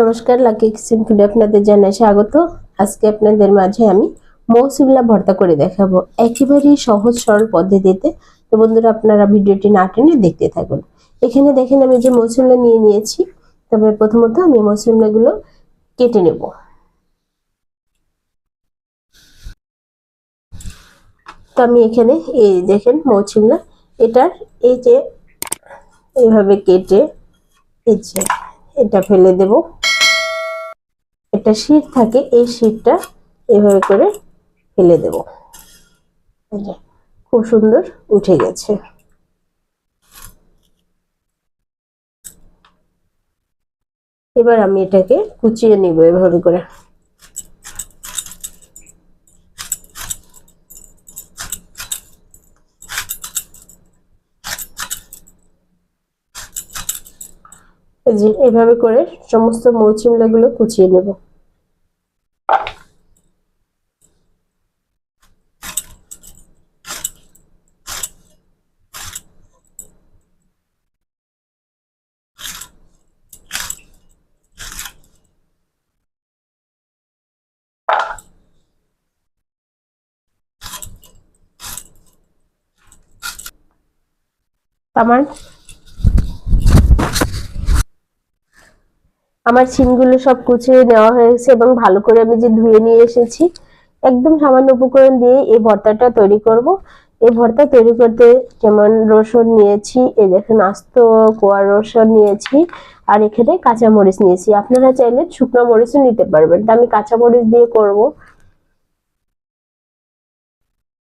নমস্কার, lucky kitchen ফুডে আপনাদের জানাই স্বাগত। আজকে আপনাদের মাঝে আমি মৌসিমলা ভর্তা করে দেখাবো। একেবারেই সহজ, সরল পদ্ধতিতে। তো বন্ধুরা, আপনারা ভিডিওটি না টেনে দেখতে থাকুন। এখানে দেখেন, আমি যে মৌসিমলা নিয়ে নিয়েছি, তবে প্রথমত আমি মৌসিমলাগুলো কেটে নেব। তো আমি এখানে এই দেখেন মৌসিমলা, এটার এই যে এইভাবে কেটে এই এটা ফেলে দেব। এটা শীত থাকে, এই শীতটা এভাবে করে ফেলে দেব। খুব সুন্দর উঠে গেছে। এবার আমি এটাকে কুচিয়ে নিব এভাবে করে। যে এভাবে করে সমস্ত মৌচিমলাগুলো কুচিয়ে নেব। আমার আমার সিমগুলো সব কুচিয়ে নেওয়া হয়েছে এবং ভালো করে আমি যে ধুয়ে নিয়ে এসেছি, একদম সামান্য উপকরণ দিয়ে এই ভর্তাটা তৈরি করব। এই ভর্তা তৈরি করতে যেমন রসুন নিয়েছি, এই দেখেন আস্ত কোয়া রসুন নিয়েছি, আর এখানে কাঁচা মরিচ নিয়েছি। আপনারা চাইলে শুকনো মরিচও নিতে পারবেন, তা আমি কাঁচা মরিচ দিয়ে করব।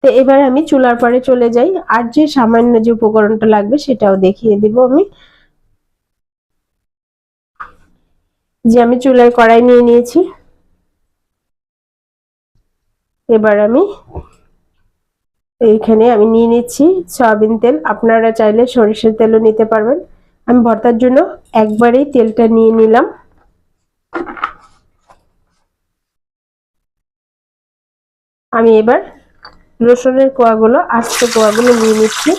তো এবার আমি চুলার পরে চলে যাই, আর যে সামান্য যে উপকরণটা লাগবে সেটাও দেখিয়ে দিব আমি। যে আমি চুলায় কড়াই নিয়ে নিয়েছি। এবার আমি এইখানে আমি নিয়ে নিচ্ছি সয়াবিন তেল। আপনারা চাইলে সরিষার তেলও নিতে পারবেন। আমি ভর্তার জন্য একবারেই তেলটা নিয়ে নিলাম। আমি এবার রসুনের কোয়াগুলো, আস্ত কোয়াগুলো নিয়ে নিচ্ছি।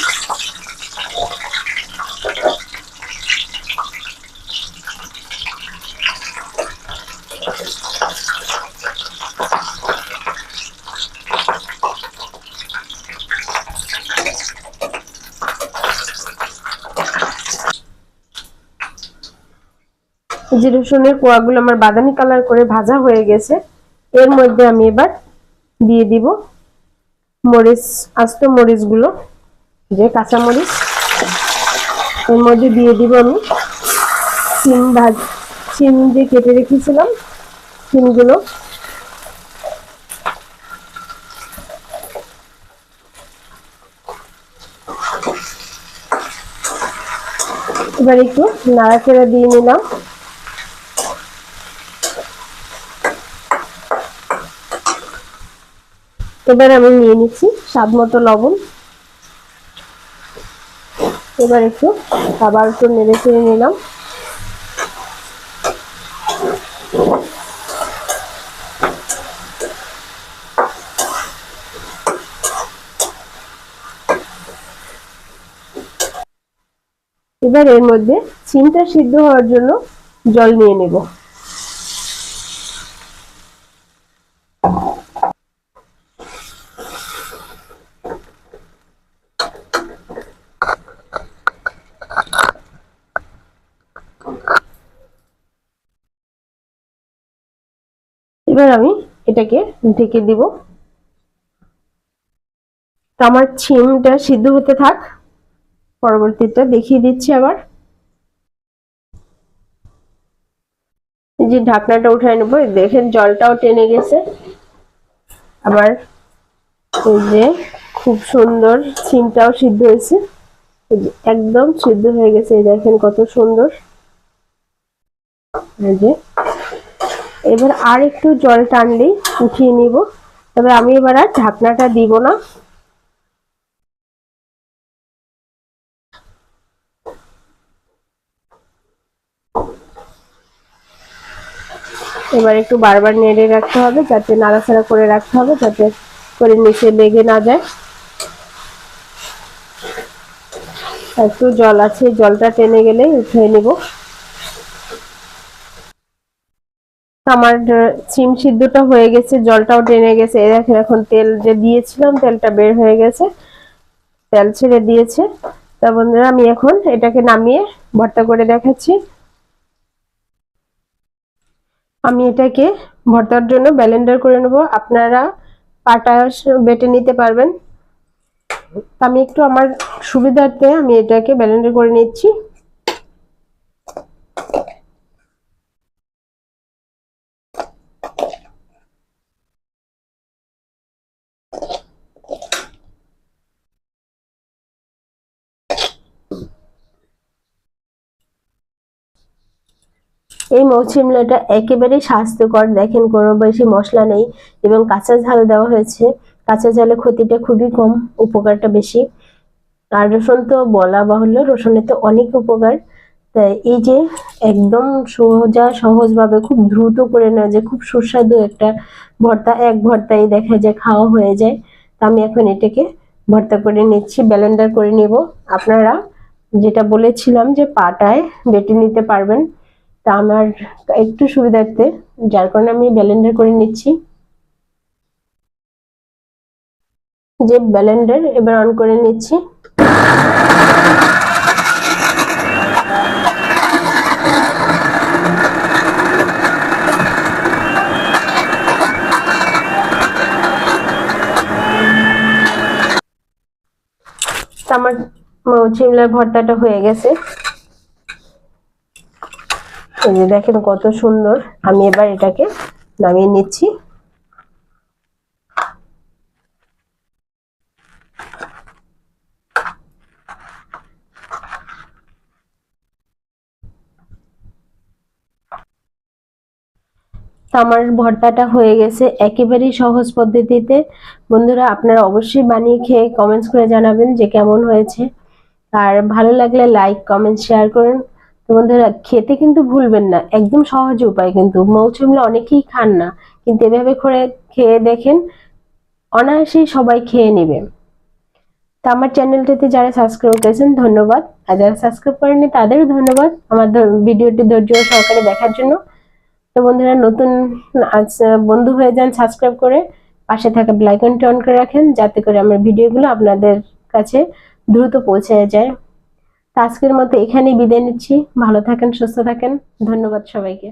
রসুনের কোয়াগুলো আমার বাদামি কালার করে ভাজা হয়ে গেছে, এর মধ্যে আমি এবার দিয়ে দিব মরিচ, আস্ত মরিচগুলো যে কাঁচা মরিচ। এর মধ্যে দিয়ে দিব আমি সিম ভাজ সিম যে কেটে রেখেছিলাম সিমগুলো এবার একটু নাড়াচাড়া দিয়ে নিলাম। এবার আমি নিয়ে নিচ্ছি স্বাদ মতো লবণ। এবার একটু খাবার একটু নেড়ে চেড়ে নিলাম। এবার এর মধ্যে সিমটা সিদ্ধ হওয়ার জন্য জল নিয়ে নেব। এবার আমি এটাকে ঢেকে দিব। তো আমার ছিমটা সিদ্ধ হতে থাক। পরবর্তীটা দেখিয়ে দিচ্ছি আবার। যে ঢাকনাটা উঠায় নেব দেখেন জলটাও টেনে গেছে। আবার এই যে খুব সুন্দর সিমটাও সিদ্ধ হয়েছে। একদম সিদ্ধ হয়ে গেছে দেখেন কত সুন্দর। যে এবার আর একটু জল টানলেই উঠিয়ে নিব। তবে আমি এবার আর ঢাকনাটা দিব না। এবার একটু বারবার নেড়ে রাখতে হবে, যাতে নাড়াচাড়া করে রাখতে হবে, যাতে করে নিচে লেগে না যায়। একটু জল আছে, জলটা টেনে গেলে উঠিয়ে নেব। আমার সিম সিদ্ধটা হয়ে গেছে, জলটাও টেনে গেছে। দেখেন, এখন তেল যে দিয়েছিলাম, তেলটা বের হয়ে গেছে। তেল ছেড়ে দিয়েছে। তা বন্ধুরা, আমি এখন এটাকে নামিয়ে ভর্তা করে দেখাচ্ছি। আমি এটাকে ভর্তার জন্য ব্যালেন্ডার করে নেব। আপনারা পাটা বেটে নিতে পারবেন। আমি একটু আমার সুবিধার্থে আমি এটাকে ব্যালেন্ডার করে নিচ্ছি। এই মৌচিমলাটা একেবারেই স্বাস্থ্যকর। দেখেন কোনো বেশি মশলা নেই এবং কাঁচা ঝাল দেওয়া হয়েছে। কাঁচা ঝালে ক্ষতিটা খুবই কম, উপকারটা বেশি। আর রসুন তো বলা বাহুল্য রসুনের তো অনেক উপকার। তাই এই যে একদম সোজা, সহজভাবে খুব দ্রুত করে নেওয়া যায় খুব সুস্বাদু একটা ভর্তা, এক ভর্তাই দেখা যায় খাওয়া হয়ে যায়, তা আমি এখন এটাকে ভর্তা করে নিচ্ছি ব্যালেন্ডার করে নেব। আপনারা যেটা বলেছিলাম যে পাটায় বেটে নিতে পারবেন। তা আমার একটু সুবিধার্থে, যার কারণে আমি ব্যালেন্ডার করে নিচ্ছি। যে ব্যালেন্ডার এবার অন করে নিচ্ছি। আমার চিমলার ভর্তাটা হয়ে গেছে। দেখেন কত সুন্দর। আমি এবার এটাকে নামিয়ে নিচ্ছি। আমার ভর্তাটা হয়ে গেছে একেবারেই সহজ পদ্ধতিতে। বন্ধুরা, আপনারা অবশ্যই বানিয়ে খেয়ে কমেন্টস করে জানাবেন যে কেমন হয়েছে। আর ভালো লাগলে লাইক কমেন্ট শেয়ার করুন। তো বন্ধুরা খেতে কিন্তু ভুলবেন না, একদম সহজ উপায় কিন্তু। মৌসুমলা অনেকেই খান না, কিন্তু এভাবে করে খেয়ে দেখেন, অনায়াসেই সবাই খেয়ে নেবে। তো আমার চ্যানেলটিতে যারা সাবস্ক্রাইব করেছেন, ধন্যবাদ। আর যারা সাবস্ক্রাইব করেনি তাদেরও ধন্যবাদ আমার ভিডিওটি ধৈর্য সহকারে দেখার জন্য। তো বন্ধুরা, নতুন বন্ধু হয়ে যান সাবস্ক্রাইব করে, পাশে থাকা ব্লাইকনটি অন করে রাখেন, যাতে করে আমার ভিডিওগুলো আপনাদের কাছে দ্রুত পৌঁছে যায়। আজকের মতো এখানেই বিদায় নিচ্ছি। ভালো থাকেন সুস্থ থাকেন। ধন্যবাদ সবাইকে।